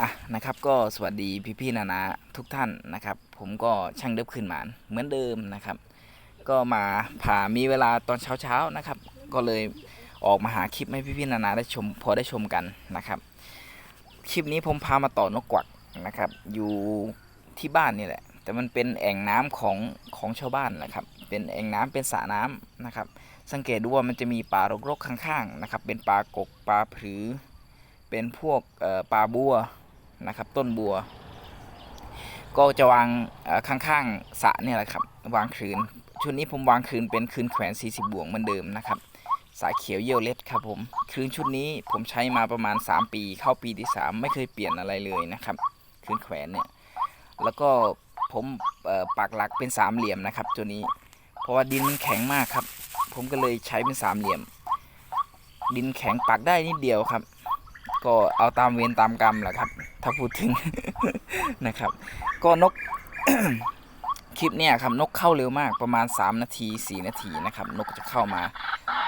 อะนะครับก็สวัสดีพี่ๆนานาทุกท่านนะครับ ผมก็ช่างเดิบขึ้นหมานเหมือนเดิมนะครับ ก็มาผ่ามีเวลาตอนเช้าๆนะครับ ก็เลยออกมาหาคลิปให้พี่ๆนานาได้ชมพอได้ชมกันนะครับ คลิปนี้ผมพามาต่อนกกวักนะครับ อยู่ที่บ้านนี่แหละ แต่มันเป็นแอ่งน้ำของของชาวบ้านนะครับ เป็นแอ่งน้ำเป็นสระน้ำนะครับ สังเกตดูว่ามันจะมีป่ารกๆข้างๆนะครับ เป็นปลากกปลาผือ เป็นพวกปลาบัว นะครับ ต้นบัว ก็จะวางข้างๆสระเนี่ยแหละครับ วางคืนชุดนี้ผมวางคืนเป็นคืนแขวน 40 บวงเหมือนเดิมนะครับ สายเขียวเยี่ยวเล็ดครับผมคืนชุดนี้ผมใช้มาประมาณ 3 ปี เข้าปีที่ 3 ไม่เคยเปลี่ยนอะไรเลยนะครับ คืนแขวนเนี่ย แล้วก็ผมปักหลักเป็นสามเหลี่ยมนะครับตัวนี้ เพราะว่าดินมันแข็งมากครับ ผมก็เลยใช้เป็นสามเหลี่ยม ดินแข็งปักได้นิดเดียวครับ ก็เอาตามเวรตามกรรมแหละครับ ถ้าพูดถึงนะครับ ก็นกคลิปเนี่ยครับนกเข้าเร็วมากประมาณ 3 นาที 4 นาทีนะครับ นกจะเข้ามา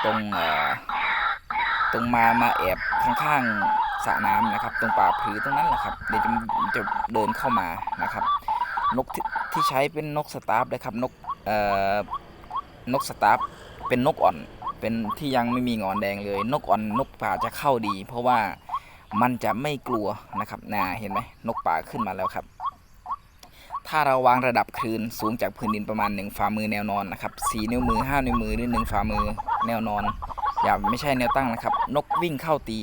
ตรงตรงมามาแอบข้างๆสระน้ำนะครับ ตรงป่าผือตรงนั้นแหละครับเดี๋ยวจะจะเดินเข้ามานะครับ นกที่ที่ใช้เป็นนกสตาร์ฟนะครับนกนกสตาร์ฟเป็นนกอ่อนเป็นที่ยังไม่มีงอนแดงเลย นกอ่อนนกป่าจะเข้าดี เพราะว่า มันจะไม่กลัวนะครับนาเห็นไหมนกป่าขึ้นมาแล้วครับ ถ้าเราวางระดับคลื่นสูงจากพื้นดินประมาณ 1 ฝ่ามือแนวนอนนะครับ4นิ้วมือ 5 นิ้วมือหรือ 1 ฝ่ามือแนวนอน อย่าไม่ใช่แนวตั้งนะครับ นกวิ่งเข้าตี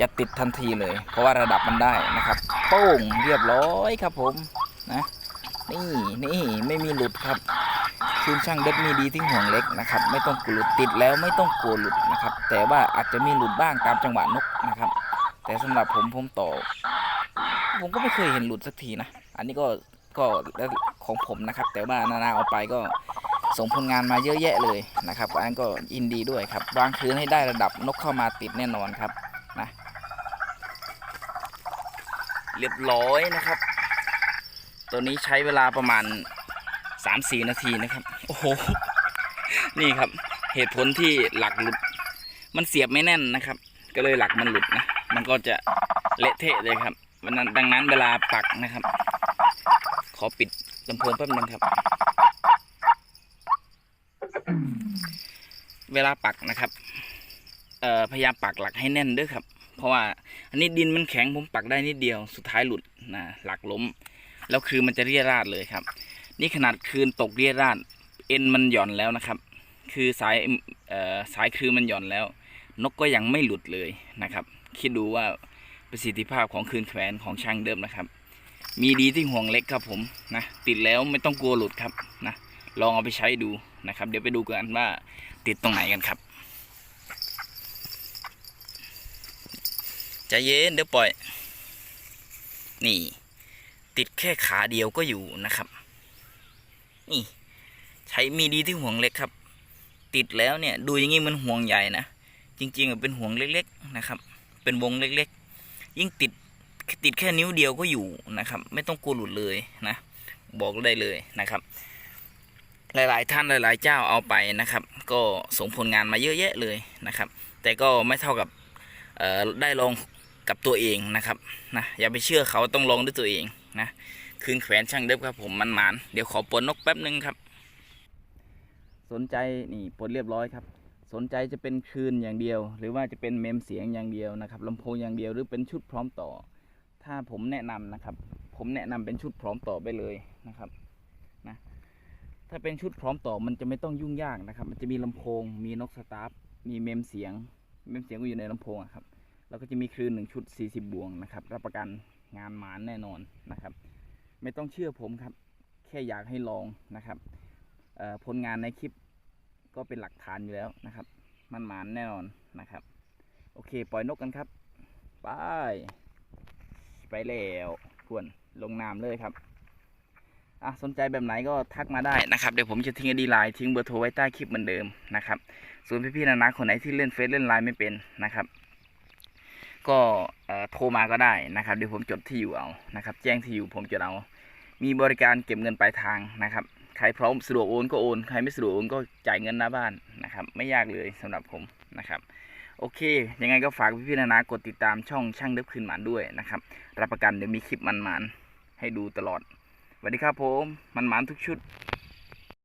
จะติดทันทีเลย เพราะว่าระดับมันได้นะครับโป้งเรียบร้อยครับผมนะนี่นี่ไม่มีหลุดครับคืนช่างเด็บมีดีที่ห่วงเล็กนะครับ ไม่ต้องกลัวหลุดติดแล้วไม่ต้องกลัวหลุดนะครับ แต่ว่าอาจจะมีหลุดบ้างตามจังหวะนกนะครับ แต่สำหรับผมผมต่อ ผมก็ไม่เคยเห็นหลุดสักทีนะ อันนี้ก็ก็ของผมนะครับ แต่ว่านานาเอาไปก็ส่งผลงานมาเยอะแยะเลยนะครับอันนั้นก็ยินดีด้วยครับวางคืนให้ได้ระดับนกเข้ามาติดแน่นอนครับนะเรียบร้อยนะครับ ตัวนี้ใช้เวลาประมาณ3-4นาทีนะครับ โอ้โห นี่ครับ เหตุผลที่หลักหลุด มันเสียบไม่แน่นนะครับ ก็เลยหลักมันหลุดนะ มันก็จะเละเทะเลยครับวันนั้นดังนั้นเวลาปักนะครับ ขอปิดลำโพงแป๊บนึงครับ เวลาปักนะครับเอ่อพยายามปักหลักให้แน่นด้วยครับ เพราะว่าอันนี้ดินมันแข็งผมปักได้นิดเดียวสุดท้ายหลุดนะหลักล้ม แล้วคือมันจะเรียราดเลยครับ นี่ขนาดคืนตกเรียราดเอ็นมันหย่อนแล้วนะครับ คือสายสายคือมันหย่อนแล้ว นกก็ยังไม่หลุดเลยนะครับ คิดดูว่าประสิทธิภาพของคืนแขวนของช่างเดิมนะครับ มีดีที่ห่วงเล็กครับผมนะติดแล้วไม่ต้องกลัวหลุดครับนะลองเอาไปใช้ดูนะครับ เดี๋ยวไปดูกันว่าติดตรงไหนกันครับใจเย็นเดี๋ยวปล่อย นี่ ติดแค่ขาเดียวก็อยู่นะครับ นี่ ใช้มีดีที่ห่วงเล็กครับ ติดแล้วเนี่ยดูอย่างนี้มันห่วงใหญ่นะจริงๆเป็นห่วงเล็ก ๆนะครับ เป็นวงเล็กๆ ยิ่งติดติดแค่นิ้วเดียวก็อยู่นะครับ ไม่ต้องกลัวหลุดเลยนะ บอกได้เลยนะครับ หลายๆท่านหลายๆเจ้าเอาไปนะครับ ก็ส่งผลงานมาเยอะแยะเลยนะครับ แต่ก็ไม่เท่ากับได้ลองกับตัวเองนะครับนะอย่าไปเชื่อเขาต้องลองด้วยตัวเองนะคืนแขวนช่างเด็บครับผมมันหมานเดี๋ยวขอปนนกแป๊บนึงครับ สนใจนี่ปลดเรียบร้อยครับ สนใจจะเป็นคืนอย่างเดียว หรือว่าจะเป็นเมมเสียงอย่างเดียวนะครับลำโพงอย่างเดียวหรือเป็นชุดพร้อมต่อ ถ้าผมแนะนำนะครับ ผมแนะนำเป็นชุดพร้อมต่อไปเลยนะครับนะถ้าเป็นชุดพร้อมต่อมันจะไม่ต้องยุ่งยากนะครับ มันจะมีลำโพง มีนกสตาร์ฟมีเมมเสียง เมมเสียงก็อยู่ในลำโพงครับแล้วก็จะมีคลื่นหนึ่งชุด 40 บวงนะครับ รับประกันงานหมานแน่นอนนะครับ ไม่ต้องเชื่อผมครับ แค่อยากให้ลองนะครับผลงานในคลิป ก็เป็นหลักฐานอยู่แล้วนะครับ มันหมานแน่นอนนะครับ โอเค ปล่อยนกกันครับไปไปแล้วพวนลงน้ำเลยครับอะสนใจแบบไหนก็ทักมาได้นะครับเดี๋ยวผมจะทิ้งไอดีไลน์ทิ้งเบอร์โทรไว้ใต้คลิปเหมือนเดิมนะครับส่วนพี่ๆนานาคนไหนที่เล่นเฟซเล่นไลน์ไม่เป็นนะครับ ก็เอ่อโทรมาก็ได้นะครับ เดี๋ยวผมจดที่อยู่เอานะครับ แจ้งที่อยู่ผมจดเอา มีบริการเก็บเงินปลายทางนะครับ ใครพร้อมสะดวกโอนก็โอน ใครไม่สะดวกโอนก็จ่ายเงินหน้าบ้านนะครับ ไม่ยากเลยสำหรับผมนะครับ โอเค ยังไงก็ฝากพี่ๆนานากดติดตามช่องช่างเดิบคืนหมานด้วยนะครับ รับประกันเดี๋ยวมีคลิปมันๆให้ดูตลอดสวัสดีครับผมมันๆทุกชุด